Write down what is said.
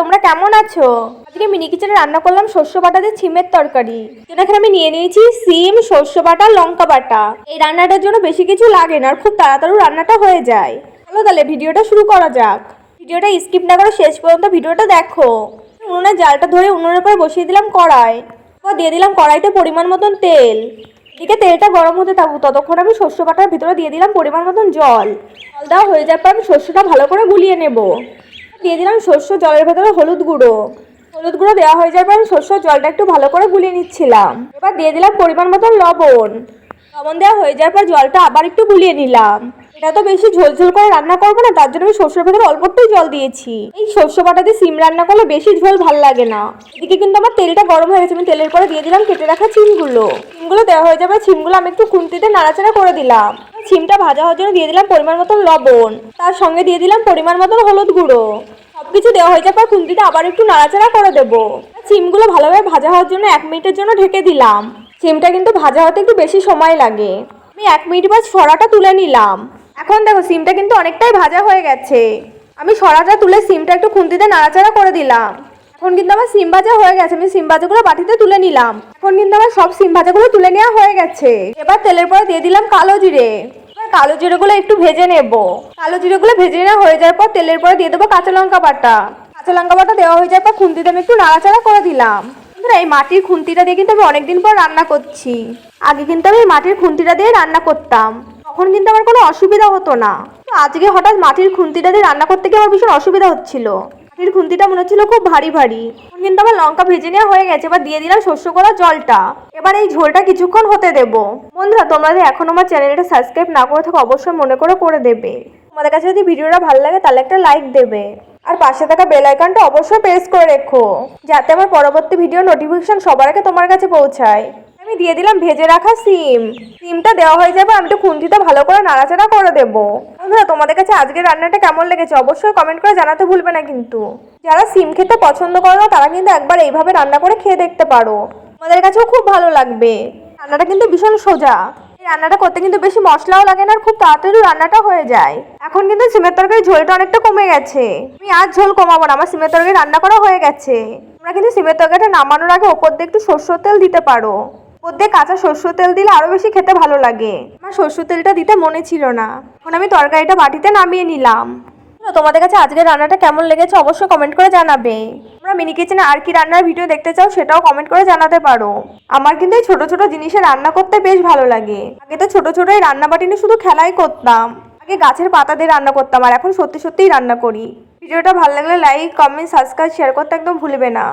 তোমরা কেমন আছো? আজকে মিনি কিচেনে রান্না করলাম শস্য বাটা দিয়ে ছিমের তরকারি। এখানে আমি নিয়ে নিয়েছি সিম শস্য বাটা, লঙ্কা বাটা। এই রান্নাটার জন্য বেশি কিছু লাগে না আর খুব তাড়াতাড়ি রান্নাটা হয়ে যায়। চলো তাহলে ভিডিওটা শুরু করা যাক। ভিডিওটা স্কিপ না করে শেষ পর্যন্ত ভিডিওটা দেখো। উনুনের জালটা ধরে উনুনের পর বসিয়ে দিলাম কড়াই। দিয়ে দিলাম কড়াইতে পরিমাণ মতন তেল। এদিকে তেলটা গরম হতে থাকুক, ততক্ষণ আমি শস্য বাটার ভিতরে দিয়ে দিলাম পরিমাণ মতন জল। জল দেওয়া হয়ে যাওয়ার পর আমি শস্যটা ভালো করে গুলিয়ে নেব। দিয়ে দিলাম শস্য জলের ভেতরে হলুদ গুঁড়ো। হলুদ গুঁড়ো দেওয়া হয়ে যাওয়ার পর শস্য জলটা একটু ভালো করে গুলিয়ে নিচ্ছিলাম। এবার দিয়ে দিলাম পরিমাণ মতন লবণ। লবণ দেওয়া হয়ে যাওয়ার পর জলটা আবার একটু গুলিয়ে নিলাম। এটা তো বেশি ঝোল ঝোল করে রান্না করব না, তার জন্য আমি শস্যের ভেতরে অল্প একটুই জল দিয়েছি। এই শস্য বাটা দিয়ে সিম রান্না করলে বেশি ঝোল ভালো লাগে না। এদিকে কিন্তু আমার তেলটা গরম হয়ে গেছে, আমি তেলের পরে দিয়ে দিলাম কেটে রাখা চিমগুলো চিমগুলো দেওয়া হয়ে যাবে চিমগুলো আমি একটু খুন্তিতে নাড়াচাড়া করে দিলাম। চিমটা ভাজা হওয়ার জন্য দিয়ে দিলাম পরিমাণ মতন লবণ। তার সঙ্গে দিয়ে দিলাম পরিমাণ মতন হলুদ গুঁড়ো। সবকিছু দেওয়া হয়ে যাওয়ার পর খুন্তিতে আবার একটু নাড়াচাড়া করে দেবো। সিমগুলো ভালোভাবে ভাজা হওয়ার জন্য এক মিনিটের জন্য ঢেকে দিলাম। সিমটা কিন্তু ভাজা হতে একটু বেশি সময় লাগে। আমি এক মিনিট বাদ সরাটা তুলে নিলাম। এখন দেখো, সিমটা কিন্তু অনেকটাই ভাজা হয়ে গেছে। আমি সরাটা তুলে সিমটা একটু খুন্তিতে নাড়াচাড়া করে দিলাম। এখন কিন্তু আমার সিম ভাজা হয়ে গেছে, আমি সিম ভাজাগুলো বাটিতে তুলে নিলাম। এখন কিন্তু আমার সব সিম ভাজাগুলো তুলে নেওয়া হয়ে গেছে। এবার তেলের পরে দিয়ে দিলাম কালো জিরে। কালো জিরেগুলো একটু ভেজে নেব। কালো জিরেগুলো ভেজে নেওয়া হয়ে যাওয়ার পর তেলের পরে দিয়ে দেবো কাঁচা লঙ্কা বাটা। কাঁচা লঙ্কা বাটা দেওয়া হয়ে যাওয়ার পর খুন্তিতে আমি একটু নাড়াচাড়া করে দিলাম। এই মাটির খুন্তিটা দিয়ে কিন্তু আমি অনেকদিন পর রান্না করছি। আগে কিন্তু আমি মাটির খুন্তিটা দিয়ে রান্না করতাম। তখন কিন্তু আমার কোনো অসুবিধা হতো না। আজকে হঠাৎ মাটির খুন্তিটা দিয়ে রান্না করতে গিয়ে আমার ভীষণ অসুবিধা হচ্ছিল। মাটির খুন্তিটা মনে হচ্ছিল খুব ভারী ভারী। কিন্তু আমার লঙ্কা ভেজে নেওয়া হয়ে গেছে, এবার দিয়ে দিলাম শস্য করা জলটা। এবার এই ঝোলটা কিছুক্ষণ হতে দেব। বন্ধুরা যদি এখন আমার চ্যানেলটা সাবস্ক্রাইব না করে থাকো, অবশ্যই মনে করে করে দেবে। তোমাদের কাছে যদি ভিডিওটা ভালো লাগে, তাহলে একটা লাইক দেবে। আর পাশে থাকা বেল আইকনটা অবশ্যই প্রেস করে রেখো, যাতে আমার পরবর্তী ভিডিও নোটিফিকেশন সবার আগে তোমার কাছে পৌঁছায়। দিয়ে দিলাম, ভেজে রাখা সিম। সিমটা দেওয়া হয়ে যাবে, আমি তো খুন্তিতে ভালো করে নাড়াচাড়া করে দেবো। বন্ধুরা, তোমাদের কাছে আজকের রান্নাটা কেমন লেগেছে অবশ্যই কমেন্ট করে জানাতে ভুলবে না কিন্তু। যারা সিম খেতে পছন্দ করো না, তারা কিন্তু একবার এইভাবে রান্না করে খেয়ে দেখতে পারো। তোমাদের কাছেও খুব ভালো লাগবে। রান্নাটা কিন্তু ভীষণ সোজা। রান্নাটা করতে কিন্তু বেশি মশলাও লাগে না আর খুব তাড়াতাড়ি রান্নাটা হয়ে যায়। এখন কিন্তু সিমের তরকারি ঝোলটা অনেকটা কমে গেছে। আমি আর ঝোল কমাবো না, আমার সিমের তরকারি রান্না করা হয়ে গেছে। তোমরা কিন্তু সিমের তরকারিটা নামানোর আগে ওপর দিয়ে একটু সর্ষের তেল দিতে পারো। দিয়ে কাঁচা সর্ষের তেল দিলে আরও বেশি খেতে ভালো লাগে। আমার সর্ষের তেলটা দিতে মনে ছিল না। এখন আমি তরকারিটা বাটিতে নামিয়ে নিলাম। তোমাদের কাছে আজকের রান্নাটা কেমন লেগেছে অবশ্যই কমেন্ট করে জানাবে। তোমরা মিনি কিচেনে আর কি রান্নার ভিডিও দেখতে চাও সেটাও কমেন্ট করে জানাতে পারো। আমার কিন্তু এই ছোট ছোট জিনিসে রান্না করতে বেশ ভালো লাগে। আগে তো ছোট ছোট এই রান্না বাটি নিয়ে শুধু খেলাই করতাম। আগে গাছের পাতা দিয়ে রান্না করতাম আর এখন সত্যি সত্যিই রান্না করি। ভিডিওটা ভালো লাগলে লাইক কমেন্ট সাবস্ক্রাইব শেয়ার করতে একদম ভুলবে না।